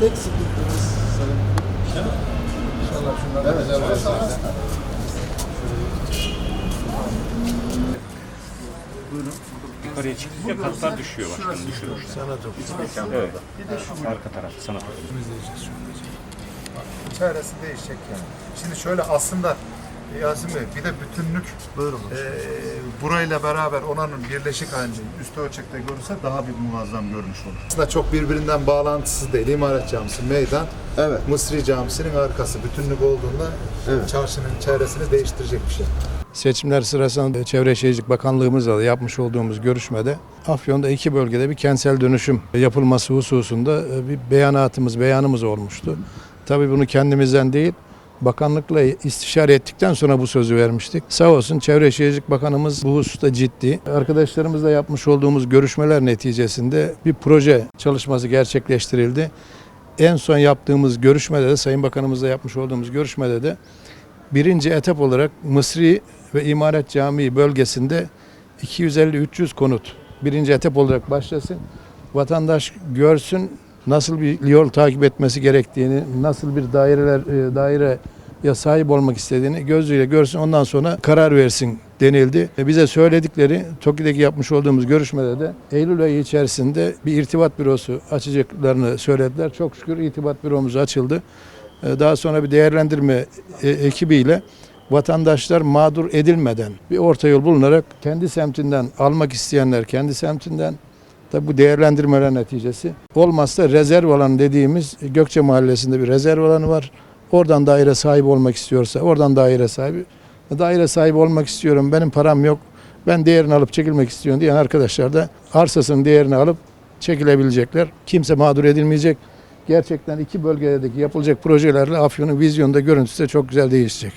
tek sıkıntımız sayın. İnşallah şunlar evet, güzel olacak. Buyurun. Yukarıya çıkınca katlar düşüyor başkanım düşürmüşler. Sanat okulu. Evet. Bir de şu arka taraf sanat okulu. Çaresi değişecek yani. Şimdi şöyle aslında Yasin Bey bir de bütünlük Buyurun. e, burayla beraber onanın birleşik halinde üstü ölçekte görürse daha bir muazzam görünüş olur. Aslında çok birbirinden bağlantısız değil. İmaret Camisi, meydan, Evet. Mısri Camisi'nin arkası. Bütünlük olduğunda Evet. çarşının çevresini değiştirecek bir şey. Seçimler sırasında Çevre Şehircilik Bakanlığımızla da yapmış olduğumuz görüşmede Afyon'da iki bölgede bir kentsel dönüşüm yapılması hususunda e, bir beyanatımız, beyanımız olmuştu. Tabii bunu kendimizden değil, bakanlıkla istişare ettikten sonra bu sözü vermiştik. Sağ olsun Çevre Şehircilik Bakanımız bu hususta ciddi. Arkadaşlarımızla yapmış olduğumuz görüşmeler neticesinde bir proje çalışması gerçekleştirildi. En son yaptığımız görüşmede de Sayın Bakanımızla yapmış olduğumuz görüşmede de birinci etap olarak Mısri ve İmaret Camii bölgesinde 250-300 konut birinci etap olarak başlasın. Vatandaş görsün nasıl bir yol takip etmesi gerektiğini, nasıl bir daireler e, daireye sahip olmak istediğini gözüyle görsün. Ondan sonra karar versin denildi. E, Bize söyledikleri TOKİ'deki yapmış olduğumuz görüşmede de Eylül ayı içerisinde bir irtibat bürosu açacaklarını söylediler. Çok şükür irtibat büromuz açıldı. E, Daha sonra bir değerlendirme e, ekibiyle vatandaşlar mağdur edilmeden bir orta yol bulunarak kendi semtinden almak isteyenler kendi semtinden Tabi bu değerlendirmeler neticesi. Olmazsa rezerv alanı dediğimiz Gökçe Mahallesi'nde bir rezerv alanı var. Oradan daire sahibi olmak istiyorsa oradan daire sahibi. Daire sahibi olmak istiyorum benim param yok. Ben değerini alıp çekilmek istiyorum diyen arkadaşlar da arsasının değerini alıp çekilebilecekler. Kimse mağdur edilmeyecek. Gerçekten iki bölgedeki yapılacak projelerle Afyon'un vizyonda görüntüsü de çok güzel değişecek.